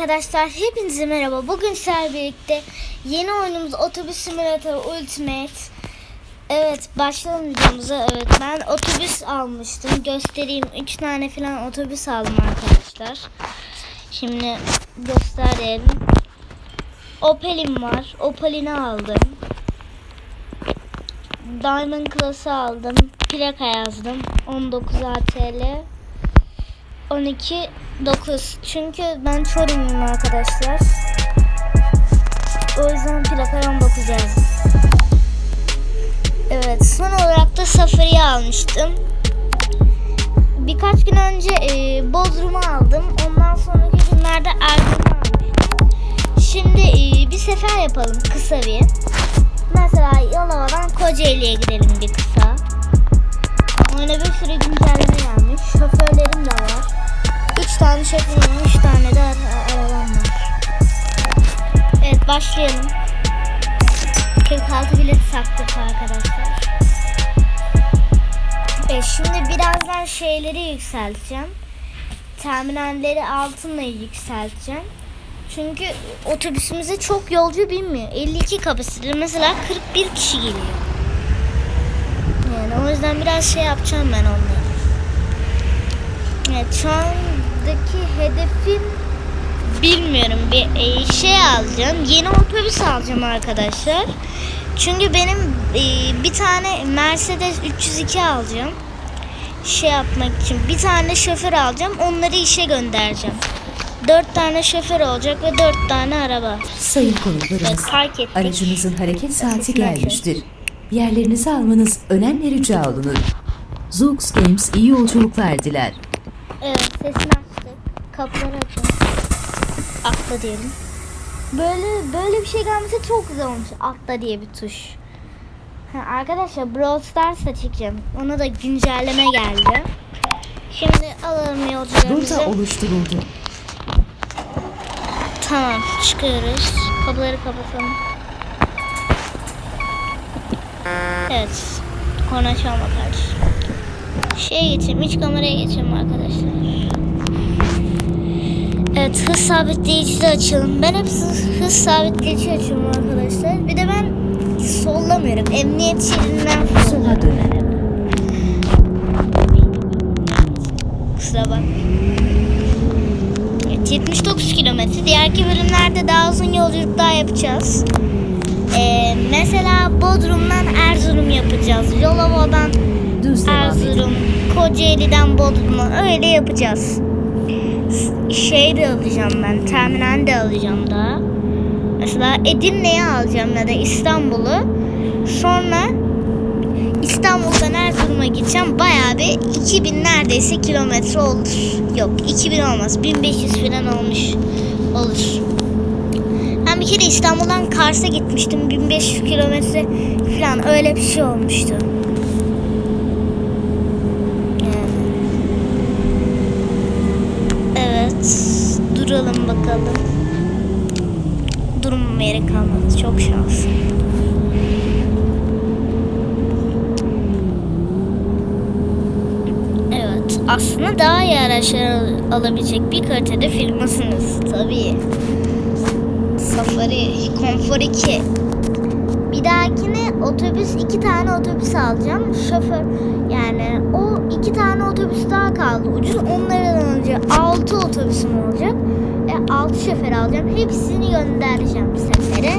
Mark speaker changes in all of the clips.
Speaker 1: Arkadaşlar hepinize merhaba. Bugün sizlerle birlikte yeni oyunumuz Otobüs Simulator Ultimate. Evet başlayalım videomuza. Evet ben otobüs almıştım. Göstereyim. 3 tane falan otobüs aldım arkadaşlar. Şimdi gösterelim. Opel'im var. Opel'ini aldım. Diamond Class'ı aldım. Plaka yazdım. 19 ATL. 12 9 çünkü ben Çorumluyum arkadaşlar. O yüzden plakaya 19 yazdım. Evet son olarak da Safari'yi almıştım. Birkaç gün önce e, Bodrum'u aldım. Ondan sonraki günlerde almıştım. Şimdi e, bir sefer yapalım kısa bir. Mesela Yalova'dan Kocaeli'ye gidelim bir kısa. Oyuna bir sürü güncelleme gelmiş. Şoförlerim de var. 3 tane şoförüm, 3 tane de ara- arabam var. Evet başlayalım. 46 bilet sattık arkadaşlar. Evet şimdi birazdan şeyleri yükselteceğim. Terminalleri altınla yükselteceğim. Çünkü otobüsümüze çok yolcu binmiyor. 52 kapasiteli mesela 41 kişi geliyor. Yani o yüzden biraz şey yapacağım ben onları. Evet şu andaki hedefim bilmiyorum bir e, şey alacağım. Yeni otobüs alacağım arkadaşlar. Çünkü benim e, bir tane Mercedes 302 alacağım. Şey yapmak için bir tane şoför alacağım. Onları işe göndereceğim. Dört tane şoför olacak ve dört tane araba.
Speaker 2: Sayın
Speaker 1: Evet,
Speaker 2: konuklarımız,
Speaker 1: fark ettik.
Speaker 2: aracınızın hareket saati gelmiştir. Yerlerinizi almanız önemli rica olunur. Zux Games iyi yolculuklar diler.
Speaker 1: Evet sesini açtık. Kapıları açalım. Atla diyelim. Böyle böyle bir şey gelmesi çok güzel olmuş. Atla diye bir tuş. Ha, arkadaşlar Brawl Stars'a çekeceğim. Ona da güncelleme geldi. Şimdi alalım yolcularımızı.
Speaker 2: Rota oluşturuldu.
Speaker 1: Tamam çıkıyoruz. Kapıları kapatalım. Evet. Korna çalma kardeşim. Şeye geçeyim. iç kameraya geçelim arkadaşlar. Evet hız sabitleyici de açalım. Ben hep hız, sabitleyici açıyorum arkadaşlar. Bir de ben sollamıyorum. Emniyet şeridinden
Speaker 2: Sola dönün.
Speaker 1: Kusura bak. Evet, 79 kilometre. Diğerki bölümlerde daha uzun yolculuklar yapacağız. Ee, mesela Bodrum'dan Erzurum yapacağız. Yolova'dan. Erzurum, Kocaeli'den Bodrum'a öyle yapacağız. Şey de alacağım ben, terminal de alacağım daha. Mesela Edirne'yi alacağım ya da İstanbul'u. Sonra İstanbul'dan Erzurum'a gideceğim. Bayağı bir 2000 neredeyse kilometre olur. Yok 2000 olmaz. 1500 falan olmuş olur. Ben bir kere İstanbul'dan Kars'a gitmiştim. 1500 kilometre falan öyle bir şey olmuştu. Yani. Evet. Duralım bakalım. Yeri kalmadı. Çok şanslı. Evet. Aslında daha iyi araçlar al- alabilecek bir kalitede firmasınız. Tabii. Safari Konfor 2. Dahakine otobüs iki tane otobüs alacağım. Şoför yani o iki tane otobüs daha kaldı ucuz. Onlardan önce altı otobüsüm olacak. Ve altı şoför alacağım. Hepsini göndereceğim bir sefere.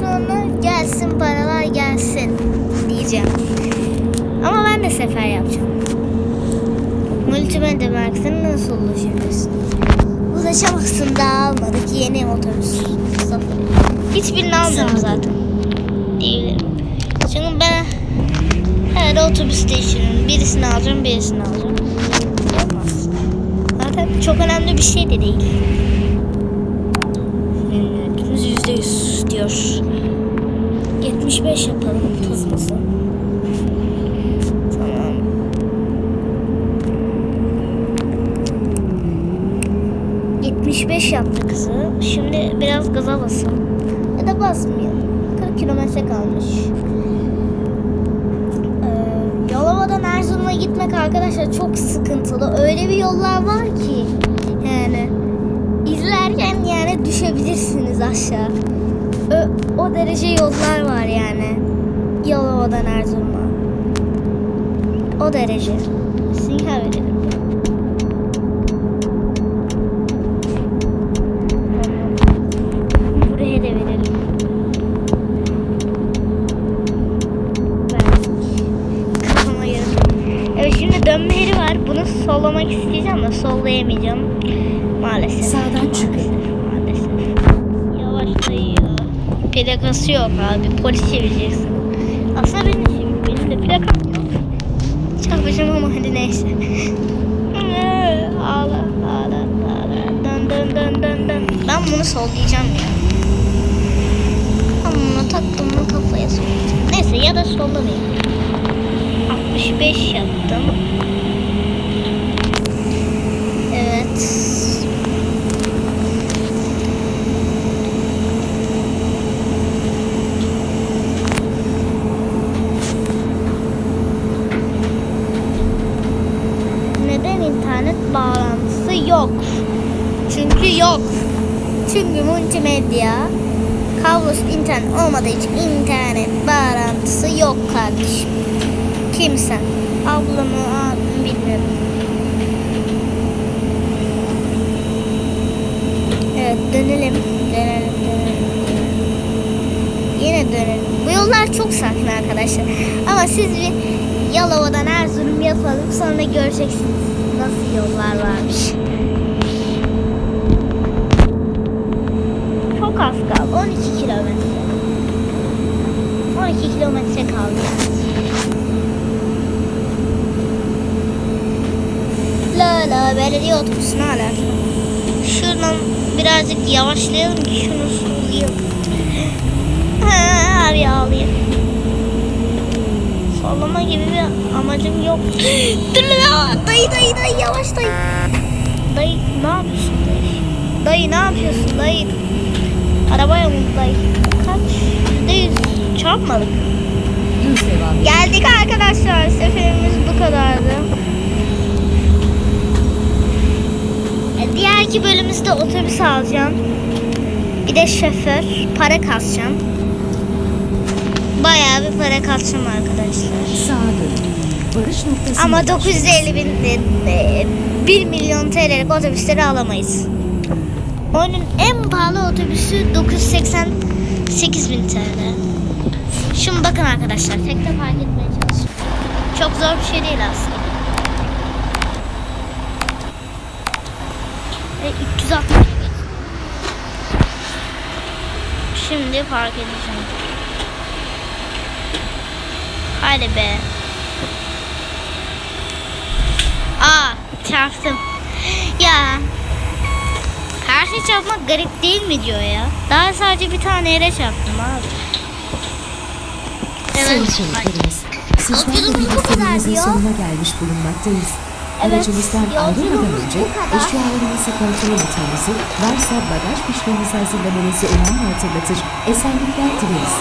Speaker 1: Sonra gelsin paralar gelsin diyeceğim. Ama ben de sefer yapacağım. Multimedya merkezine nasıl ulaşabilirsin? Ulaşamazsın daha almadık yeni otobüs. Hiçbirini almıyorum zaten. Çünkü ben her otobüs değiştiriyorum. Birisini alacağım, birisini alacağım. Olmaz. Zaten çok önemli bir şey de değil. Memnuniyetimiz yüzde yüz diyor. 75 yapalım hızımızı. Tamam. ...75 yaptı kızı. Şimdi biraz gaza basalım. Ya da basmayalım. 40 kilometre kalmış. Ee, Erzurum'a gitmek arkadaşlar çok sıkıntılı. Öyle bir yollar var ki. Yani izlerken düşebilirsiniz aşağı. Ö, o derece yollar var yani. Yalova'dan Erzurum'a. O derece. Sinyal verelim. Sollamak isteyeceğim de sollayamayacağım. Maalesef.
Speaker 2: Sağdan çıkın.
Speaker 1: Maalesef. Yavaşlıyor. Plakası yok abi. Polis çevireceksin. Aslında benim, benim de plakam yok. Çarpacağım ama hadi neyse. ağla ağla ağla. Dön dön dön dön dön. Ben bunu sollayacağım ya. Ben bunu taktım mı kafaya sollayacağım. Neyse ya da sollamayayım. 65 yaptım. Evet. Neden internet bağlantısı yok? Çünkü yok. Çünkü multimedya kablosuz internet olmadığı için internet bağlantısı yok kardeşim. Kimsen? Ablamı, abimi bilmiyorum. Evet. Dönelim, dönelim. Yine dönelim. Bu yollar çok sakin arkadaşlar. Ama siz bir Yalova'dan Erzurum yapalım sonra göreceksiniz nasıl yollar varmış. Çok az kaldı. 12 kilometre. 12 kilometre kaldı. La la belediye otobüsüne hala. Şuradan birazcık yavaşlayalım ki şunu sulayalım. Ha, abi ağlayayım. Sallama gibi bir amacım yok. Dur la dayı dayı dayı yavaş dayı. Dayı ne yapıyorsun dayı? Dayı ne yapıyorsun dayı? Arabaya mı dayı? Kaç? Yüzde yüz çarpmadık.
Speaker 2: Düz devam.
Speaker 1: Geldik arkadaşlar. Seferimiz bu kadardı. E, Diğer iki bölümümüzde otobüs alacağım. Bir de şoför. Para kasacağım. Bayağı bir para kasacağım arkadaşlar. Ama
Speaker 2: ulaşın.
Speaker 1: 950 bin, e, 1 milyon TL'lik otobüsleri alamayız. Oyunun en pahalı otobüsü 988 bin TL. Şimdi bakın arkadaşlar tekte fark etmeye çalışıyorum. Çok zor bir şey değil aslında. Ve 360 Şimdi fark edeceğim. Hadi be. Aa çarptım. Ya. Her şey çarpmak garip değil mi diyor ya. Daha sadece bir tane yere çarptım abi.
Speaker 2: Sayın çocuklarımız, sizden de
Speaker 1: Yolculuğumuz
Speaker 2: bir
Speaker 1: bu kadar
Speaker 2: haftamızın
Speaker 1: diyor.
Speaker 2: sonuna gelmiş bulunmaktayız.
Speaker 1: Evet,
Speaker 2: Aracınızdan ayrılmadan önce eşyalarınızı kontrol etmenizi, varsa bagaj fişlerinizi hazırlamanızı önemli hatırlatır. Esenlikler dileriz.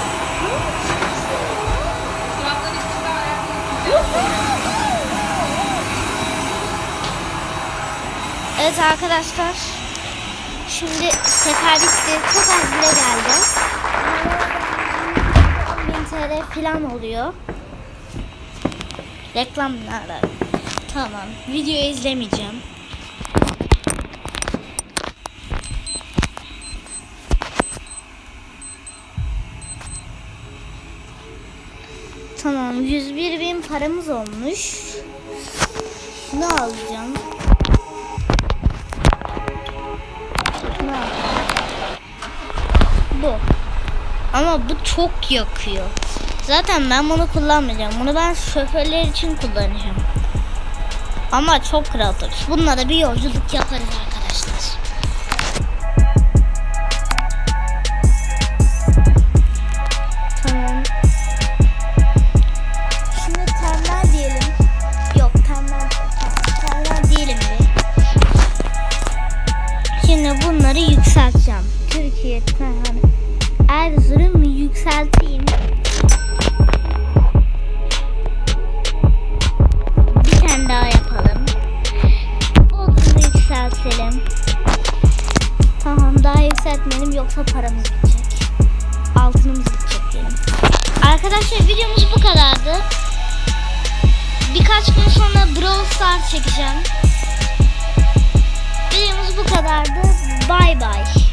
Speaker 1: Evet arkadaşlar. Şimdi sefer bitti. Çok az bile geldi. 10.000 TL falan oluyor. Reklamlarla. Tamam. Videoyu izlemeyeceğim. Tamam. 101 bin paramız olmuş. Ne alacağım? Ama bu çok yakıyor. Zaten ben bunu kullanmayacağım. Bunu ben şoförler için kullanacağım. Ama çok otobüs. Bununla da bir yolculuk yaparız arkadaşlar. Tamam. Şimdi terminal diyelim. Yok terminal, terminal diyelim bir. Şimdi bunları yükselteceğim. yükseltmeyelim yoksa paramız gidecek. Altınımız gidecek diyelim. Arkadaşlar videomuz bu kadardı. Birkaç gün sonra Brawl Stars çekeceğim. Videomuz bu kadardı. Bay bay.